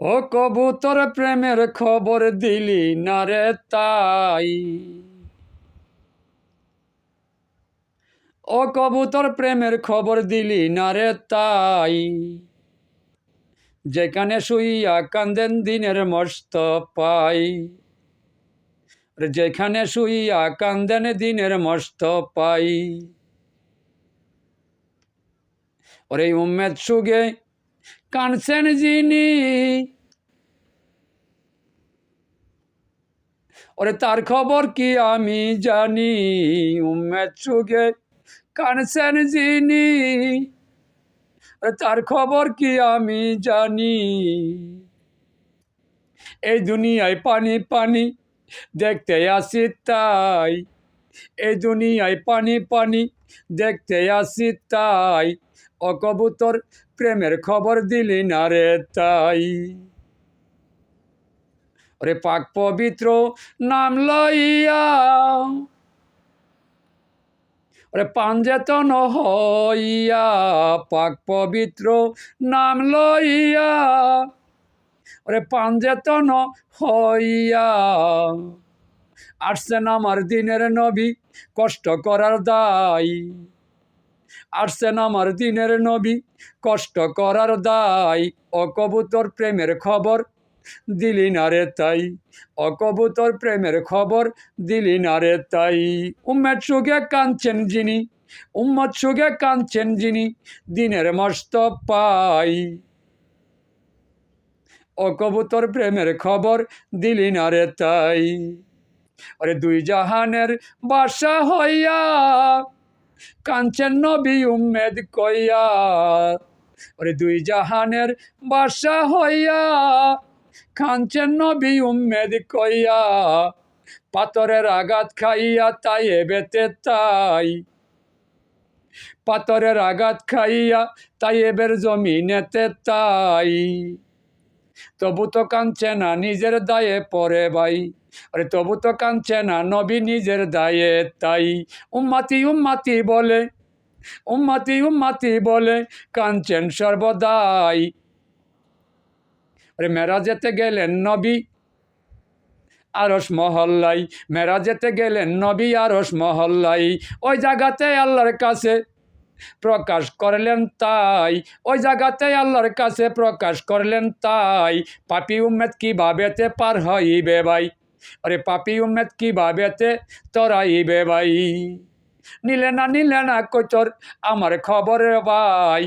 ও কবুতর প্রেমের খবর দিলি না রে তাই। ও কবুতর প্রেমের খবর দিলি না রে তাই। যেখানে শুইয়া কান্দেন দিনের মস্ত পাই। যেখানে শুইয়া কান্দেন দিনের মস্ত পাই। ওরে উম্মেদ সুগে কানছেন যিনি ওরে তার খবর কি আমি জানি? উম্মেদ সুগে কানছেন যিনি তার খবর কি আমি জানি? এই দুনিয়ায় পানি পানি, দেখতে আসি তাই। এই দুনিয়ায় পানি পানি, দেখতে আসি তাই। অকবুতর প্রেমের খবর দিলি না রে তাই। ওরে পাক পবিত্র নাম লইয়া। ওরে পাঞ্জেতন হইয়া, পাক পবিত্র নাম লইয়া। ওরে পাঞ্জেতন হইয়া। আসছেন আমার দিনের নবী, কষ্ট করার দায়। আসছেন আমার দিনের নবী, কষ্ট করার দায় অকবুতর প্রেমের খবর দিলি না রে তাই। অকবুতর প্রেমের খবর দিলি না রে তাই। উম্মেদ সুগে কাঁদছেন যিনি উম্মদ সুগে কাঁদছেন যিনি, দিনের মস্ত পাই। অকবুতর প্রেমের খবর দিলি না রে তাই। ওরে দুই জাহানের বাসা হইয়া কাঞ্চন নবী উম্মেদ কইয়া, ওরে দুই জাহানের বাসা হইয়া কাঞ্চন নবী উম্মেদ কইয়া, পাথরের আঘাত খাইয়া তাই এবেতে তাই। পাথরের আঘাত খাইয়া তাই এবের জমিনেতে তাই। তবু তো কাঁদছে না নিজের দায়ে পরে ভাই। আরে তবু তো কাঁদছে না, নবী নিজের দায়ে তাই। উম্মাতি উম্মাতি বলে, উম্মাতি উম্মাতি বলে কাঁদছেন সর্বদাই। আরে মেরা যেতে গেলেন নবী আরস মহল্লাই মেরা যেতে গেলেন নবী আরস মহল্লাই ওই জায়গাতে আল্লাহর কাছে প্রকাশ করলেন তাই, ওই জায়গাতে আল্লাহর কাছে প্রকাশ করলেন তাই। পাপি উম্মেদ কিভাবেতে পার হইবে ভাই? আরে পাপি উম্মেদ কিভাবেতে তরাইবে ভাই নিলে না নিলে না কচর আমার খবর ভাই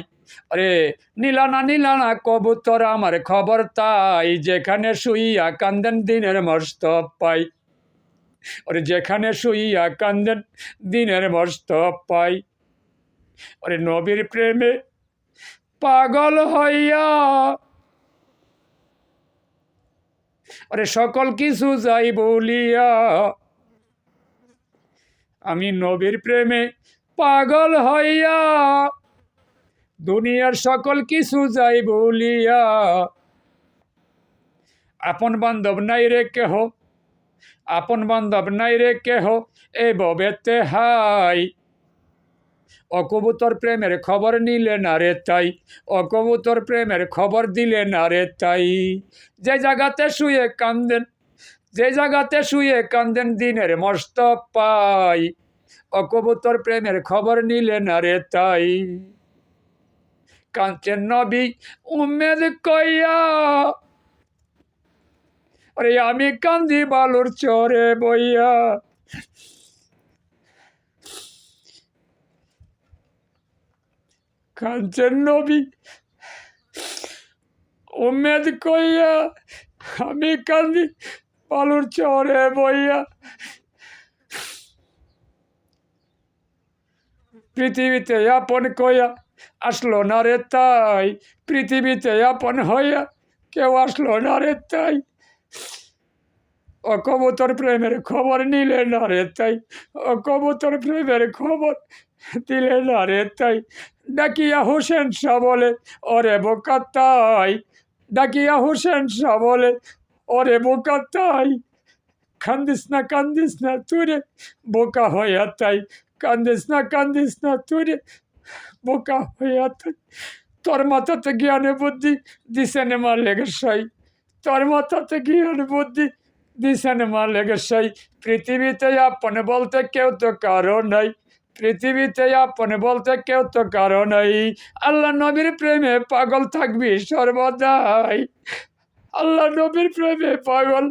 আরে নিলা না নিলা না কবুতর আমার খবর তাই যেখানে শুইয়া কান্দেন দিনের মস্ত পাই ওরে যেখানে শুইয়া কান্দেন দিনের মস্ত পাই ওরে নবীর প্রেমে পাগল হইয়া ওরে, সকল কিছু যাই বলিয়া। আমি নবীর প্রেমে পাগল হইয়া, দুনিয়ার সকল কিছু যাই বলিয়া। আপন বান্ধব নাই রে কেহ, আপন বান্ধব নাই রে কেহ, এ ববেতে হাই। অকবুতর প্রেমের খবর নিলে না রে তাই, অকবুতর প্রেমের খবর দিলে না রে তাই। যে জায়গাতে শুয়ে কান্দেন, যে জায়গাতে শুয়ে কান্দেন দিনের মস্ত পাই, অকবুতর প্রেমের খবর নিলে না রে তাই। কাঞ্চন নবী উমেদ কইয়া, আরে আমি কান্দি বালুর চরে বইয়া কাঞ্চন নবী। উমেদ কইয়া, আমি কান্দি বালুর চরে বইয়া। পৃথিবীতে আপন কইয়া আসলো না রে তাই, পৃথিবীতে আপন হইয়া কেউ আসলো না রে তাই। অকবুতর প্রেমের খবর নিলে না রে তাই ও কবুতর প্রেমের খবর দিলে না রে তাই। ডাকিয়া হোসেন শাহ বলে, ওরে বোকা তাই। ডাকিয়া হোসেন শাহ বলে, ওরে বোকা তাই। কান্দিস না কান্দিস না তুরে বোকা হইয়া তাই। কান্দিস না কান্দিস না তুরে বোকা হইয়া তাই। তোর মাথাতে জ্ঞানে বুদ্ধি দিছে নে মার লেগে সাই। তোর মতো তো জ্ঞান বুদ্ধি দিছেন মালিক, সেই পৃথিবীতে আপন বলতে কেউ তো কারও নাই। পৃথিবীতে আপন বলতে কেউ তো কারও নাই। আল্লাহ নবীর প্রেমে পাগল থাকবি সর্বদাই। আল্লাহ নবীর প্রেমে পাগল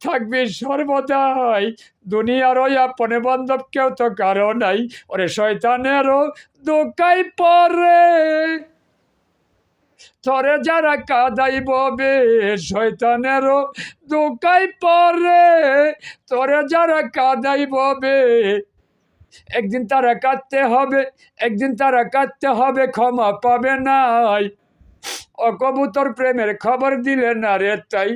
থাকবি সর্বদাই। দুনিয়ারও আপনে বান্ধব কেউ তো কারও নাই। ওরে শয়তানেরও দোকাই পরে তরে যারা কাদাই ববে শয়তানেরও দোকাই পরে তরে যারা কাদাই ববে একদিন তারা কাঁদতে হবে, একদিন তারা কাঁদতে হবে, ক্ষমা পাবে নাই। অকবুতর প্রেমের খবর দিলে না রে তাই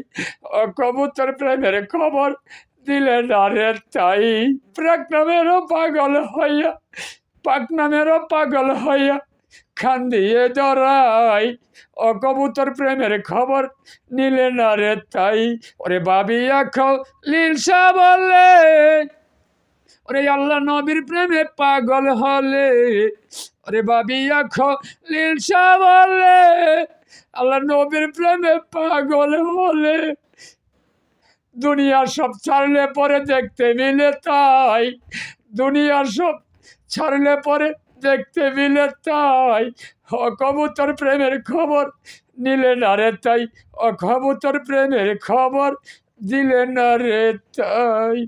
অকবুতর প্রেমের খবর দিলে না রে তাই। প্রাক নামেরও পাগল হইয়া, পাক নামেরও পাগল হইয়া খান দিয়ে ডরাই অকবুতর প্রেমের খবর নিলে না রে তাই। ওরে বাবি খাও লিলসা বলে ওরে আল্লাহ নবীর প্রেমে পাগল হলে। ওরে বাবি খো লিলসা বলে আল্লাহ নবীর প্রেমে পাগল হলে। দুনিয়ার সব ছাড়লে পরে দেখতে মিলে তাই। দুনিয়ার সব ছাড়লে পরে দেখতে মিলে তাই। অকবুতর প্রেমের খবর নিলে না রে তাই। অকবুতর প্রেমের খবর দিলে না রে তাই।